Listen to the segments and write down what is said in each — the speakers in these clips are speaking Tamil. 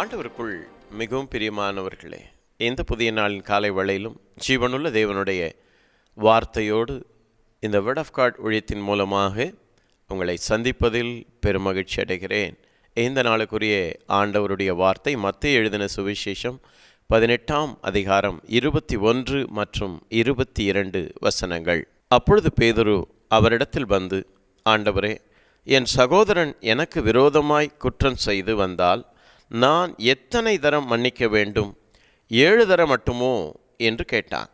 ஆண்டவருக்குள் மிகவும் பிரியமானவர்களே இந்த புதிய நாளின் காலை வேளையிலும் ஜீவனுள்ள தேவனுடைய வார்த்தையோடு இந்த வேர்ட் ஆஃப் கார்ட் ஒழியத்தின் மூலமாக உங்களை சந்திப்பதில் பெருமகிழ்ச்சி அடைகிறேன். இந்த நாளுக்குரிய ஆண்டவருடைய வார்த்தை மத்திய எழுதின சுவிசேஷம் பதினெட்டாம் அதிகாரம் இருபத்தி ஒன்று மற்றும் இருபத்தி இரண்டு வசனங்கள். அப்பொழுது பேதுரு அவரிடத்தில் வந்து ஆண்டவரே என் சகோதரன் எனக்கு விரோதமாய் குற்றம் செய்து வந்தால் நான் எத்தனை தரம் மன்னிக்க வேண்டும்? ஏழு தரம் மட்டுமோ? என்று கேட்டான்.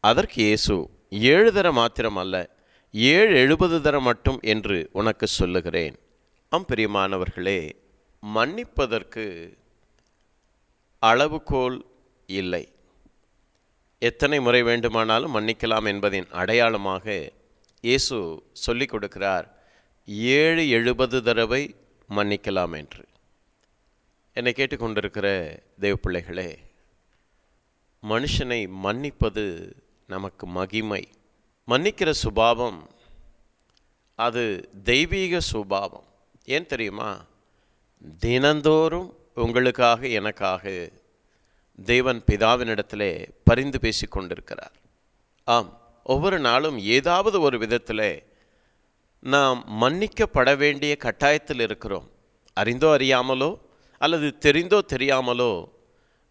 அதற்கு இயேசு ஏழு தரம் மாத்திரம் அல்ல ஏழு எழுபது தரம் மட்டும் என்று உனக்கு சொல்லுகிறேன். ஆம் பிரியமானவர்களே மன்னிப்பதற்கு அளவுகோல் இல்லை. எத்தனை முறை வேண்டுமானாலும் மன்னிக்கலாம் என்பதின் அடையாளமாக இயேசு சொல்லிக் கொடுக்கிறார் ஏழு எழுபது தடவை மன்னிக்கலாம் என்று. என்னை கேட்டுக்கொண்டிருக்கிற தேவ பிள்ளைகளே மனுஷனை மன்னிப்பது நமக்கு மகிமை. மன்னிக்கிற சுபாவம் அது தெய்வீக சுபாவம். ஏன் தெரியுமா? தினந்தோறும் உங்களுக்காக எனக்காக தேவன் பிதாவினிடத்திலே பரிந்து பேசி கொண்டிருக்கிறார் ஆம் ஒவ்வொரு நாளும் ஏதாவது ஒரு விதத்தில் நாம் மன்னிக்கப்பட வேண்டிய கட்டாயத்தில் இருக்கிறோம். அறிந்தோ அறியாமலோ அல்லது தெரிந்தோ தெரியாமலோ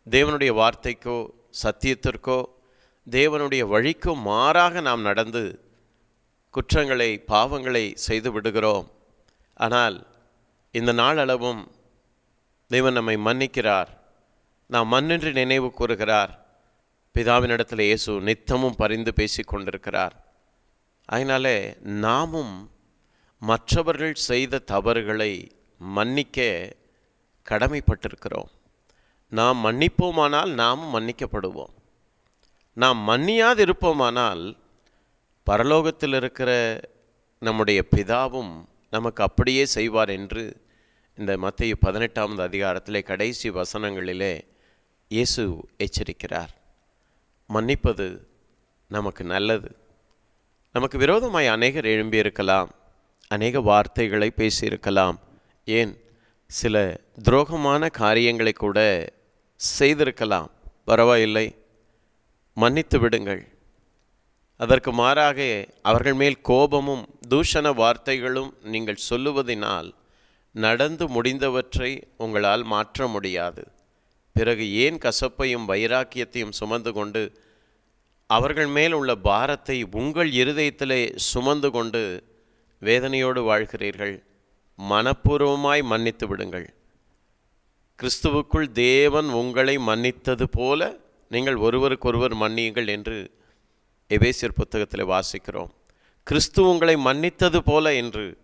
தேவனுடைய வார்த்தைக்கோ சத்தியத்திற்கோ தேவனுடைய வழிக்கோ மாறாக நாம் நடந்து குற்றங்களை பாவங்களை செய்து விடுகிறோம். ஆனால் இந்த நாளளவும் தேவன் நம்மை மன்னிக்கிறார். நாம் மண்ணின்றி நினைவு கூறுகிறார். பிதாவினிடத்தில் இயேசு நித்தமும் பரிந்து பேசி கொண்டிருக்கிறார். அதனாலே நாமும் மற்றவர்கள் செய்த தவறுகளை மன்னிக்க கடமைப்பட்டிருக்கிறோம். நாம் மன்னிப்போமானால் நாமும் மன்னிக்கப்படுவோம். நாம் மன்னியாது இருப்போமானால் பரலோகத்தில் இருக்கிற நம்முடைய பிதாவும் நமக்கு அப்படியே செய்வார் என்று இந்த மத்திய பதினெட்டாவது அதிகாரத்திலே கடைசி வசனங்களிலே இயேசு எச்சரிக்கிறார். மன்னிப்பது நமக்கு நல்லது. நமக்கு விரோதமாய் அநேகர் எழும்பியிருக்கலாம். அநேக வார்த்தைகளை பேசியிருக்கலாம். ஏன்? சில துரோகமான காரியங்களை கூட செய்திருக்கலாம். பரவாயில்லை. மன்னித்து விடுங்கள். அதற்கு மாறாக அவர்கள் மேல் கோபமும் தூஷண வார்த்தைகளும் நீங்கள் சொல்லுவதினால் நடந்து முடிந்தவற்றை உங்களால் மாற்ற முடியாது. பிறகு ஏன் கசப்பையும் வைராக்கியத்தையும் சுமந்து கொண்டு அவர்கள் மேல் உள்ள பாரத்தை உங்கள் இருதயத்திலே சுமந்து கொண்டு வேதனையோடு வாழ்கிறீர்கள்? மனப்பூர்வமாய் மன்னித்து விடுங்கள். கிறிஸ்துவுக்குள் தேவன் உங்களை மன்னித்தது போல நீங்கள் ஒருவருக்கொருவர் மன்னியுங்கள் என்று எபேசியர் புத்தகத்தில் வாசிக்கிறோம். கிறிஸ்து உங்களை மன்னித்தது போல என்று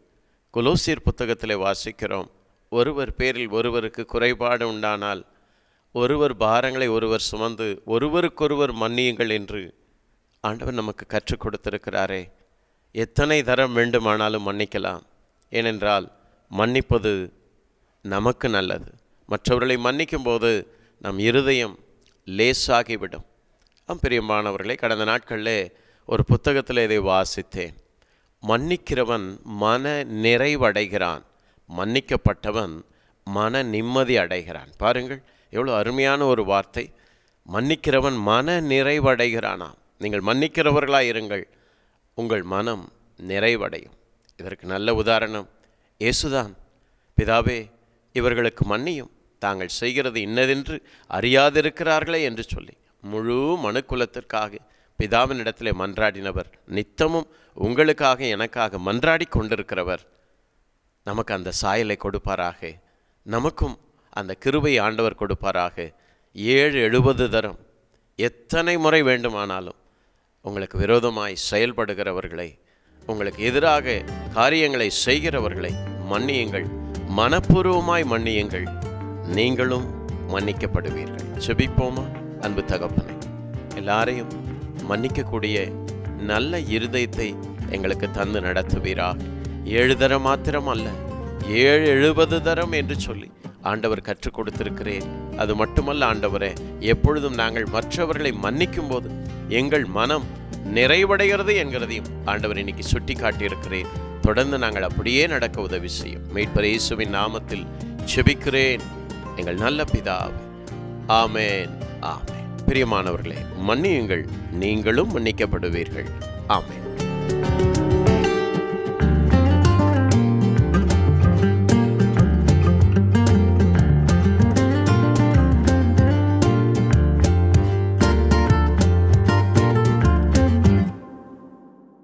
குலோசியர் புத்தகத்தில் வாசிக்கிறோம். ஒருவர் பேரில் ஒருவருக்கு குறைபாடு உண்டானால் ஒருவர் பாரங்களை ஒருவர் சுமந்து ஒருவருக்கொருவர் மன்னியுங்கள் என்று ஆண்டவர் நமக்கு கற்றுக் கொடுத்திருக்கிறாரே. எத்தனை தரம் வேண்டுமானாலும் மன்னிக்கலாம். ஏனென்றால் மன்னிப்பது நமக்கு நல்லது. மற்றவர்களை மன்னிக்கும் போது நம் இருதயம் லேசாகிவிடும். ஆம் பிரியமானவர்களே கடந்த நாட்களில் ஒரு புத்தகத்தில் இதை வாசித்தேன். மன்னிக்கிறவன் மன நிறைவடைகிறான். மன்னிக்கப்பட்டவன் மன நிம்மதி அடைகிறான். பாருங்கள் எவ்வளோ அருமையான ஒரு வார்த்தை. மன்னிக்கிறவன் மன நிறைவடைகிறானாம். நீங்கள் மன்னிக்கிறவர்களாக இருங்கள் உங்கள் மனம் நிறைவடையும். இதற்கு நல்ல உதாரணம். இயேசுதான். பிதாவே இவர்களுக்கு மன்னியும். தாங்கள் செய்கிறது இன்னதென்று அறியாதிருக்கிறார்களே என்று சொல்லி முழு மனுக்குலத்திற்காக பிதாவினிடத்திலே மன்றாடினவர். நித்தமும் உங்களுக்காக எனக்காக மன்றாடி கொண்டிருக்கிறவர். நமக்கு அந்த சாயலை கொடுப்பாராக. நமக்கும் அந்த கிருபை ஆண்டவர் கொடுப்பாராக. ஏழு எழுபது தரம். எத்தனை முறை வேண்டுமானாலும் உங்களுக்கு விரோதமாய் செயல்படுகிறவர்களை உங்களுக்கு எதிராக காரியங்களை செய்கிறவர்களை மன்னியுங்கள். மனப்பூர்வமாய் மன்னியுங்கள். நீங்களும் மன்னிக்கப்படுவீர்கள். செபிப்போமா அன்பு தகப்பனை எல்லாரையும் மன்னிக்கக்கூடிய நல்ல இருதயத்தை எங்களுக்கு தந்து நடத்துவீரா? ஏழு தரம் மாத்திரம் அல்ல ஏழு எழுபது தரம் என்று சொல்லி ஆண்டவர் கற்றுக் கொடுத்திருக்கிறேன். அது மட்டுமல்ல ஆண்டவரே எப்பொழுதும் நாங்கள் மற்றவர்களை மன்னிக்கும் போது எங்கள் மனம் நிறைவடைகிறது என்கிறதையும் ஆண்டவர் இன்னைக்கு சுட்டி காட்டியிருக்கிறேன் தொடர்ந்து நாங்கள் அப்படியே நடக்க உதவி செய்யும். மீட்பர் இயேசுவின் நாமத்தில் செபிக்கிறேன் எங்கள் நல்ல பிதாவ் ஆமேன் ஆமேன். பிரியமானவர்களே மன்னியுங்கள். நீங்களும் மன்னிக்கப்படுவீர்கள். ஆமேன்.